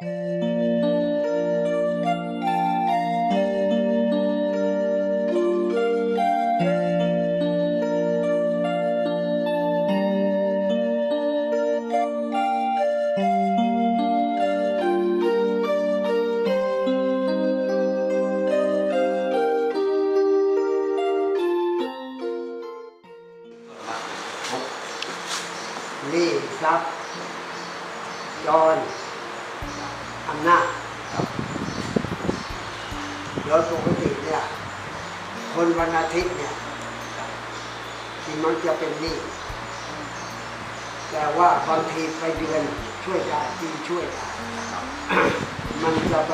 นี่ครั บจอนอำนาจโดยปกติเนี่ยคนวันอาทิตย์เนี่ยที่มันจะเป็นหนี้แต่ว่าบางทีไปเดือนช่วยได้ปีช่วยได้มันจะไป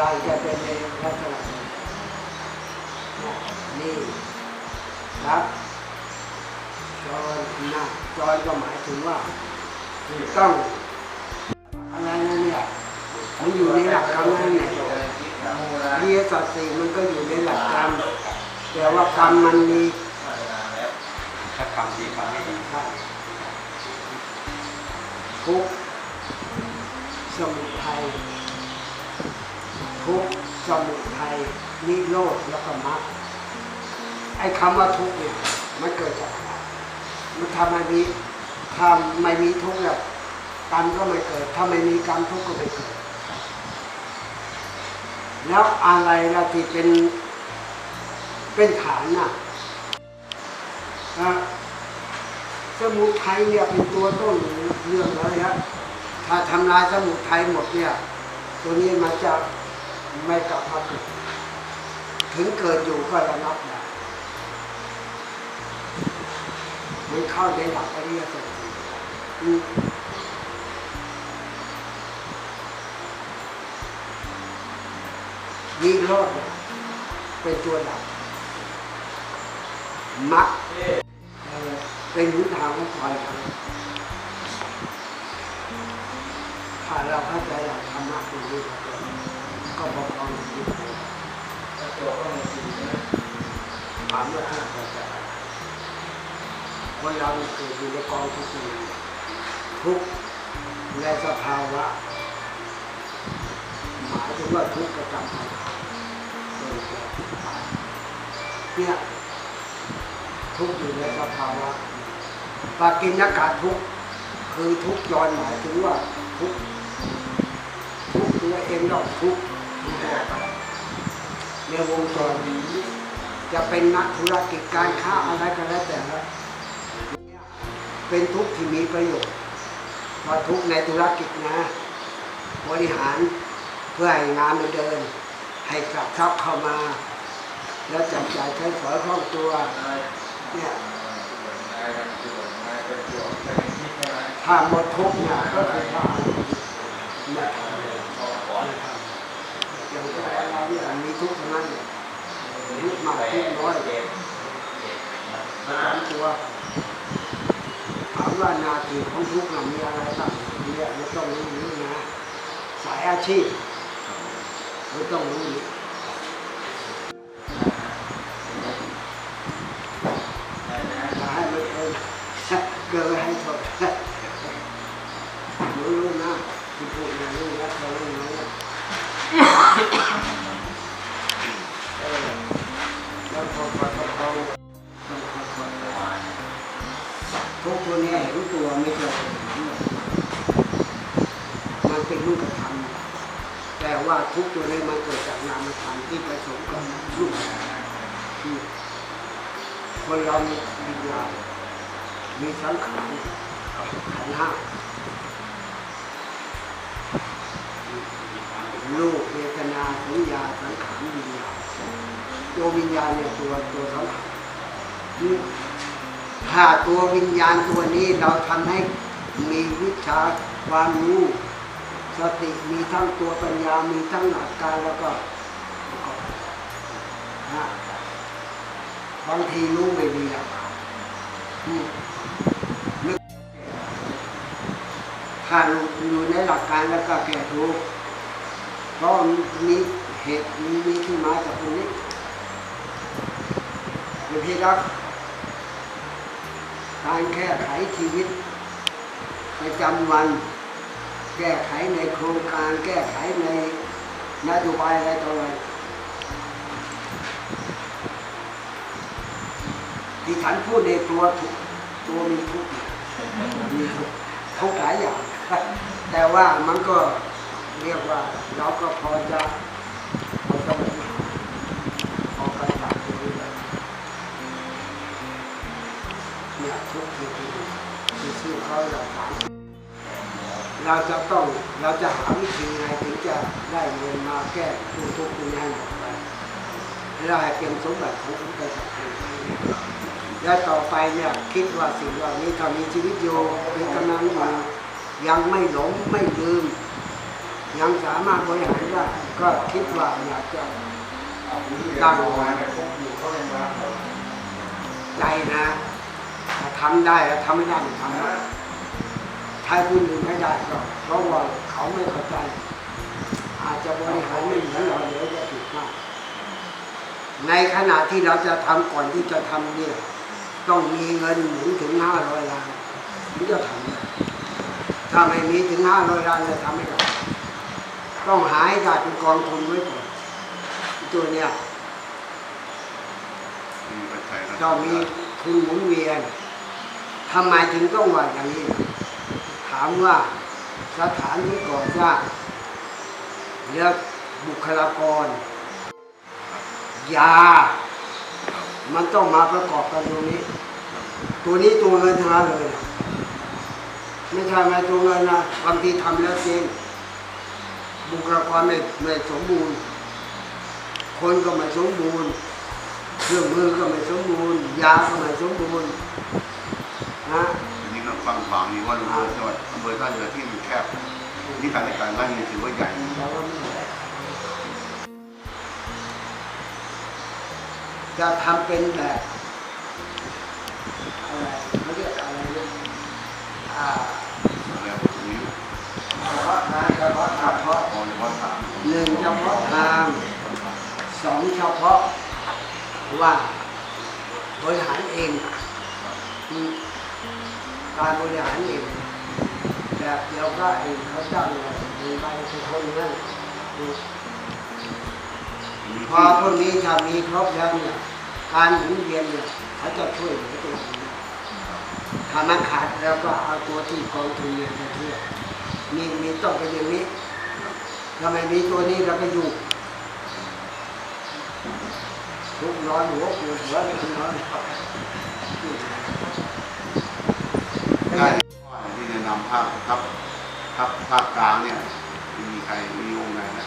รายจะเป็นในลักษณะนี้นี่ครับจอยนะจอยก็หมายถึงว่าต้อง มันอยู่ในหลักกรรมนั่นแหละเรียสัตว์สี่มันก็อยู่ในหลักกรรมแต่ว่ากรรมมันมีถ้าทำดีทำไม่ดีใช่ทุกสมุทัยทุกสมุทัยนิโรธแล้วก็มรรคไอ้คำว่าทุกเนี่ยมันเกิดจากอะไรมันทำให้มีถ้าไม่มีทุกข์เนี่ยกรรมก็ไม่เกิดถ้าไม่มีกรรมทุกข์ก็ไม่เกิด แล้วอะไรล่ะที่เป็นเป็นฐานน่ะอะสมุทัยเนี่ยเป็นตัวต้นเรื่องเลยครับถ้าทำลายสมุทัยหมดเนี่ย ตัวนี้มันจะไม่กลับมาเกิดถึงเกิดอยู่ก็ระงับได้มันเข้าในหลักอริยสัจ สี่อืมนิโรธเนี่ยเป็นตัวดับมรรคเป็นหนทางของความทางถ้าเราเข้าใจหลักธรรมะตรงนี้ก็บอกเอาอย่างนี้ไปถามว่าถ้าเข้าใจคนเราเกิดอยู่ในกองทุกข์ทุกข์ในสภาวะ หมายถึงว่าทุกข์ประจำวันเกิดแก่เจ็บตายเนี่ยทุกข์อยู่ในสภาวะปากินากาทุกข์คือทุกข์ย้อนหมายถึงว่าทุกข์ทุกข์ตัวเองเราทุกข์ทุกข์ตัวไปในวงจรนี้จะเป็นนักธุรกิจการค้าอะไรก็แล้วแต่ละเป็นทุกข์ที่มีประโยชน์เพราะทุกข์ในธุรกิจนะ บริหาร พื่อให้งานมันเดิน ให้กลับทรัพย์เข้ามา แล้วจับจ่ายใช้สอยคล่องตัวเนี่ยถ้าหมดทุกเนี่ยก็คือว่าเลยไม่ทำอย่างตัวเราเนี่ยมีทุกข์นั้นเนี่ยทุกมากทุกน้อยประจำตัวถามว่านาทีของทุกข์น่ะมีอะไรบ้างเนี่ยไม่ต้องรู้นะสายอาชีพ ไม่ต้อ ทุกตัวนี้มันเกิดจากนามธรรมที่ผสมกับรูปธรรมที่คนเรามีวิญญาณมีสังขารขันธ์ห้ารูปเวทนาสัญญาสังขารวิญญาณตัววิญญาณเนี่ยตัวตัวสังขารถ้าตัววิญญาณตัวนี้เราทำให้มีวิชาความรู้ สติมีทั้งตัวปัญญา มีทั้งหลักการแล้วก็นะบางทีรู้ไม่ดีอะนึกถ้าอยู่ในหลักการแล้วก็แก่ทุกข์เพราะมีเหตุมีมีที่มาจากตรงนี้หลวงพี่รักการแก้ไขชีวิตประจำวัน แก้ไขในโครงการแก้ไขในนโยบายอะไรต่ออะไรที่ฉันพูดในตัวทุกตัวมีทุกข์มีทุกข์ทุกข์หลายอย่าง แต่ว่ามันก็เรียกว่าเราก็พอจะพอจะบริหารพอกันปรับตัวนี้ได้เนี่ยทุกข์คือคือเขาเราถาม เราจะต้องเราจะหาวิธีไงถึงจะได้เงินมาแก้ทุกทุกข์นี้ให้หมดไปเราให้เป็นสมบัติของพุทธศาสนาและต่อไปเนี่ยคิดว่าสิ่งเหล่านี้ถ้ามีชีวิตอยู่มีกำลังอยู่ยังไม่หลงไม่ลืม ยังสามารถบริหารได้ก็คิดว่าอยากจะตั้งไว้ใจนะทำได้แล้วทำไม่ได้ไม่ทำ นะถ้าคุณอื่นไม่ได้ก็เพราะว่าเขาไม่เข้าใจ อาจจะบริหารไม่เหมือนเราเดี๋ยวจะผิดพลาดในขณะที่เราจะทำก่อนที่จะทำเนี่ย ต้องมีเงินหมุนถึงห้าร้อยล้านถึงจะทำได้ถ้าไม่มีถึงห้าร้อยล้านจะทำไม่ได้ต้องหาให้ได้เป็นกองทุนไว้ก่อนตัวเนี้ยมีปัจจัยต้องมีทุนหมุนเวียนทำไมถึงต้องว่าอย่างนี้ล่ะถามว่าสถานที่ก่อสร้างเลือกบุคลากร ยา มันต้องมาประกอบกันตรงนี้ ตัวนี้ตัวเงินทั้งนั้นเลยนะไม่ใช่ไหมตัวเงินนะบางทีทำแล้วจริงบุคลากรไม่ไม่สมบูรณ์ คนก็ไม่สมบูรณ์เครื่องมือก็ไม่สมบูรณ์ ยาก็ไม่สมบูรณ์นะ อันนี้ก็ฟังฟังนี่ว่าอำเภอจังหวัดอำเภอท่าเรือที่มันแคบนี่การในการไล่นี่ถือว่าใหญ่แต่ว่าไม่ได้จะทำเป็นแบบอะไรเขาเรียกอะไรเนี่ยอ่าแล้วตรงนี้เฉพาะทางเฉพาะเฉพาะพอเฉพาะถามหนึ่งเฉพาะทางสองเฉพาะว่าบริหารเองอืม การบริหารเองแบบเดียวก็เองเขาจ้างเลยมีใบทุกคนนั่นพอพวกนี้ถ้ามีครบแล้วเนี่ยการหมุนเวียนเนี่ยเขาจะช่วยเหลือตัวเองถ้ามันขาดแล้วก็เอาตัวที่กองทุนเนี่ยมาช่วยมีมีต้องเป็นอย่างนี้ถ้าไมมีตัวนี้เราก็อยู่ทุกร้อนหัวปวดหัวไม่ถึงร้อน ได้ที่แนะนำภาคครับครับภาคกลางเนี่ยมีใครมีองค์ไหนนะ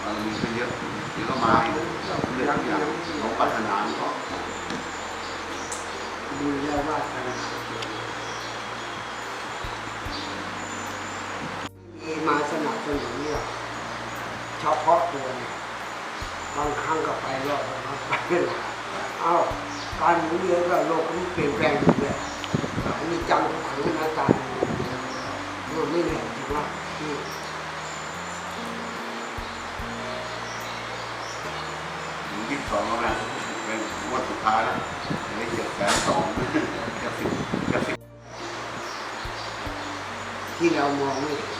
เรามีเยอะเดี๋ยวก็มาอีกเรื่องอย่างของปัฒนาก็ดูแลวาสนามีมาสนับสนุนเนี่ยเฉพาะตัวเนี่ยบางครั้งก็ไปรอดบางครั้งไปไม่รอดเอ้าการหมุนเวียนก็โลกมันเปลี่ยนแปลงอยู่เลย อันนี้จังขังหน้าตามันไม่แน่จริงว่าที่ยี่สิบสองแล้วนะเป็นงวดสุดท้ายแล้วได้เจ็ดแสนสองจะสิบจะสิบที่เรามองไม่เห็น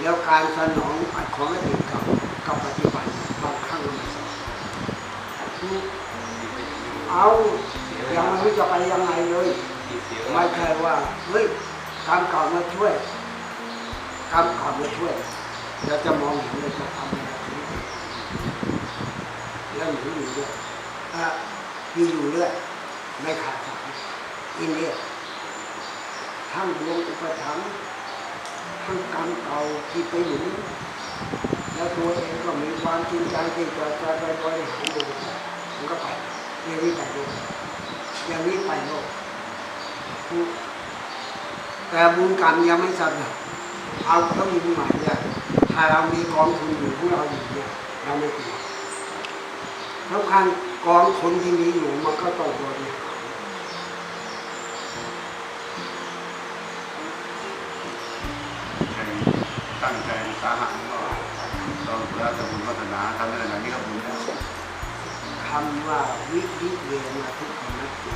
แล้วการสนองของอดีตกับกับปัจจุบันบางครั้งมันสอดเอา ยังไม่รู้จะไปยังไงเลย ไม่ใช่ว่าเฮ้ยกรรมเก่ามาช่วยกรรมเก่ามาช่วยเราจะมองเห็นเลยจะทำอะไรทีนี้แล้วหนูอยู่ด้วยอะมีอยู่เรื่อยไม่ขาดสายอินเดียทั้งดวงอุปถัมภ์ทั้งกรรมเก่าที่ไปหนุนแล้วตัวเองก็มีความจริงใจที่จะจะไปบริหารดูมันก็ไปอย่างนี้ไปโลก อย่างนี้ไปโลกแต่บุญกรรมยังไม่สำเร็จเอาเขามีใหมายเนี่ยถ้าเรามีกองทุนอยู่ของเราอยู่เนี่ยเราไม่กลัวทุกครั้งกองทุนที่มีอยู่มันก็ต้องบริหารตั้งใจสาหัสก็ต้องแล้วแต่บุญพัฒนาทำได้ไหนนี่ก็บุญ รมว่าวิธิเวมาทุกคนนัตติ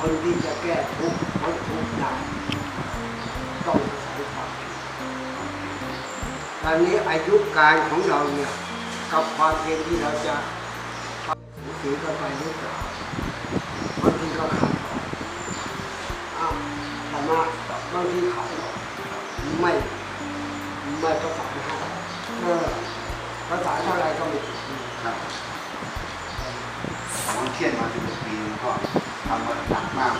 คนที่จะแก้ทุกข์นทุกข์ได้ต้องใาศัยความเพียรตอนนี้อายุการของเราเนี่ยกับความเพียรที่เราจะถือกันไปหรือเปล่าบางทีก็ขาดอ้าวธรรมะบางทีขาดไม่ไม่ประสานห้เออ ภาษาเท่าไรก็ไม่ครับผนเครียดมาสิบกว่าปีก็ทำมาหนักมาก